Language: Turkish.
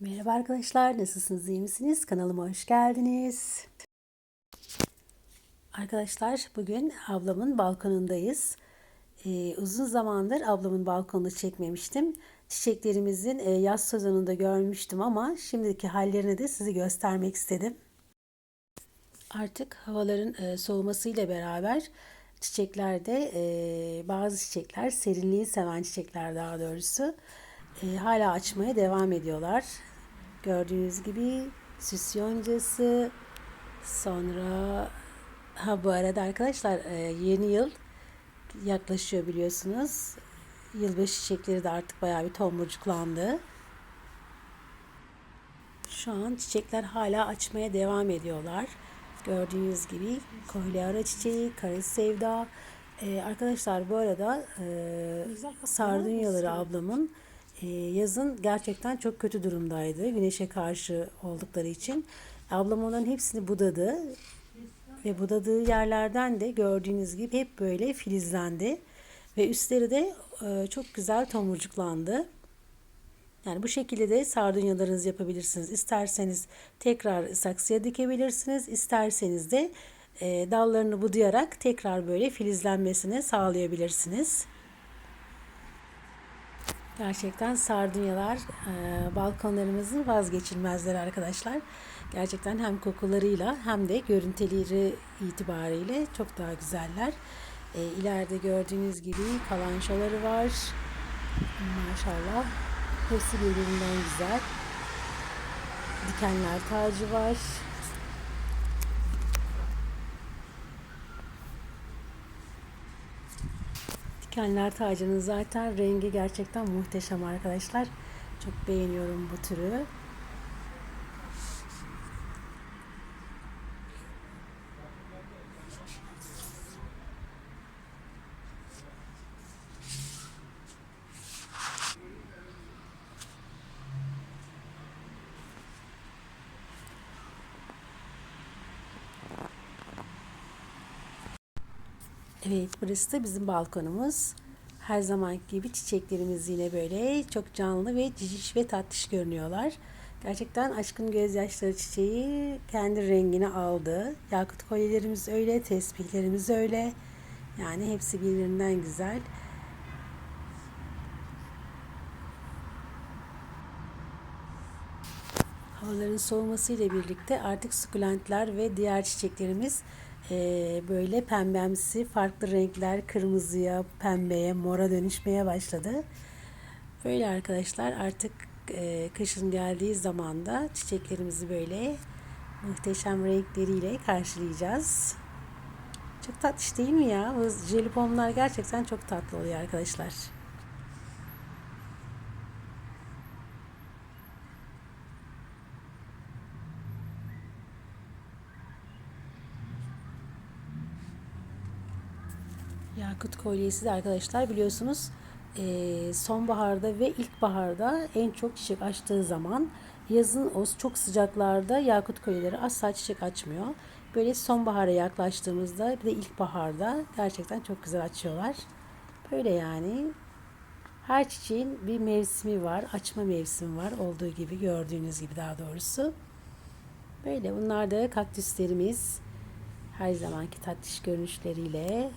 Merhaba arkadaşlar, nasılsınız, iyi misiniz? Kanalıma hoş geldiniz. Arkadaşlar bugün ablamın balkonundayız. Ee, uzun zamandır ablamın balkonunu çekmemiştim. Çiçeklerimizin e, yaz sezonunda görmüştüm ama şimdiki hallerini de size göstermek istedim. Artık havaların e, soğumasıyla beraber çiçeklerde e, bazı çiçekler serinliği seven çiçekler daha doğrusu e, hala açmaya devam ediyorlar. Gördüğünüz gibi süs yoncası sonra ha bu arada arkadaşlar e, yeni yıl yaklaşıyor biliyorsunuz. Yılbaşı çiçekleri de artık bayağı bir tomurcuklandı. Şu an çiçekler hala açmaya devam ediyorlar. Gördüğünüz gibi kohleara çiçeği, kara sevda. Ee, arkadaşlar bu arada e, sardunyaları ablamın e, yazın gerçekten çok kötü durumdaydı. Güneşe karşı oldukları için. Ablam onların hepsini budadı. Ve budadığı yerlerden de gördüğünüz gibi hep böyle filizlendi. Ve üstleri de e, çok güzel tomurcuklandı. Yani bu şekilde de sardunyalarınızı yapabilirsiniz. İsterseniz tekrar saksıya dikebilirsiniz. İsterseniz de e, dallarını budayarak tekrar böyle filizlenmesini sağlayabilirsiniz. Gerçekten sardunyalar e, balkonlarımızın vazgeçilmezleri arkadaşlar. Gerçekten hem kokularıyla hem de görüntüleri itibariyle çok daha güzeller. E, gördüğünüz gibi kalançaları var. Maşallah. Hepsi birbirinden güzel. Dikenler tacı var. Dikenler tacının zaten rengi gerçekten muhteşem arkadaşlar. Çok beğeniyorum bu türü. Evet, burası da bizim balkonumuz. Her zaman gibi çiçeklerimiz yine böyle çok canlı ve ciciş ve tatlış görünüyorlar. Gerçekten aşkın gözyaşları çiçeği kendi rengini aldı. Yakut kolyelerimiz öyle, tesbihlerimiz öyle. Yani hepsi birbirinden güzel. Havaların soğumasıyla birlikte artık sukulentler ve diğer çiçeklerimiz e, böyle pembemsi farklı renkler kırmızıya, pembeye, mora dönüşmeye başladı. Böyle arkadaşlar artık e, kışın geldiği zaman da çiçeklerimizi böyle muhteşem renkleriyle karşılayacağız. Çok tatlış değil mi ya? Bu jelibonlar gerçekten çok tatlı oluyor arkadaşlar. Yakut kolyesi de arkadaşlar biliyorsunuz e, sonbaharda ve ilkbaharda en çok çiçek açtığı zaman yazın o çok sıcaklarda yakut kolyeleri asla çiçek açmıyor. Böyle sonbahara yaklaştığımızda bir de ilkbaharda gerçekten çok güzel açıyorlar. Böyle yani her çiçeğin bir mevsimi var, açma mevsimi var olduğu gibi gördüğünüz gibi daha doğrusu. Böyle bunlar da kaktüslerimiz her zamanki tatlış görünüşleriyle